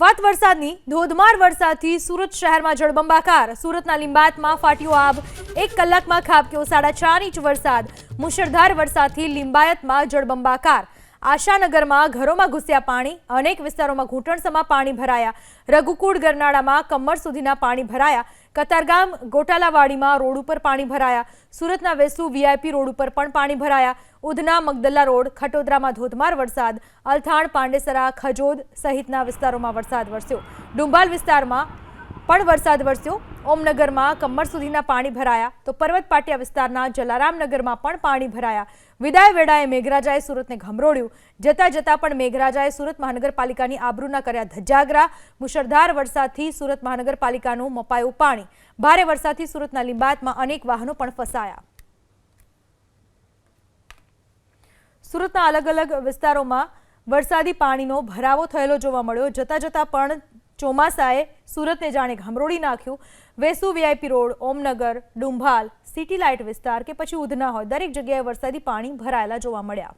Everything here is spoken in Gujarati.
વાત વરસાદની, ધોધમાર વરસાદથી સુરત શહેરમાં જળબંબાકાર. સુરતના લિંબાયતમાં ફાટ્યો આબ એક કલાકમાં ખાબક્યો સાડા ચાર ઇંચ વરસાદ. મુશળધાર વરસાદથી લિંબાયતમાં જળબંબાકાર. આશાનગરમાં ઘરોમાં ઘૂસ્યા પાણી, અનેક વિસ્તારોમાં ઘૂંટણસમાં પાણી ભરાયા. રઘુકુળ ગરનાળામાં કમર સુધીના પાણી ભરાયા. કતારગામ ગોટાલાવાડીમાં રોડ ઉપર પાણી ભરાયા. સુરતના વેસુ વીઆઈપી રોડ ઉપર પણ પાણી ભરાયા. ઉધના મગદલ્લા રોડ, ખટોદરામાં ધોધમાર વરસાદ. અલથાણ, પાંડેસરા, ખજોદ સહિતના વિસ્તારોમાં વરસાદ વરસ્યો. ડુંબાલ વિસ્તારમાં પણ વરસાદ વરસ્યો. ઓમનગરમાં કમર સુધીના પાણી ભરાયા તો પર્વત પાટિયા વિસ્તારના જલારામનગરમાં પણ પાણી ભરાયા. વિદાય વેળાએ મેઘરાજાએ સુરતને ઘમરોળ્યું જતા જતા પણ મેઘરાજાએ સુરત મહાનગરપાલિકાની આબરૂના કર્યા ધજાગરા. મુશળધાર વરસાદથી સુરત મહાનગરપાલિકાનું મપાયું પાણી. ભારે વરસાદથી સુરતના લિંબાયતમાં અનેક વાહનો પણ ફસાયા. સુરતના અલગ અલગ વિસ્તારોમાં વરસાદી પાણીનો ભરાવો થયેલો જોવા મળ્યો. જતા જતા પણ ચોમાસાએ સુરતને જાણે ઘામરોળી નાખ્યું. Vesu VIP road, Omnagar, Dumbhal, city light વિસ્તાર કે પછી ઉધના હોય, દરેક જગ્યાએ વરસાદી પાણી ભરાયેલા જોવા મળ્યા.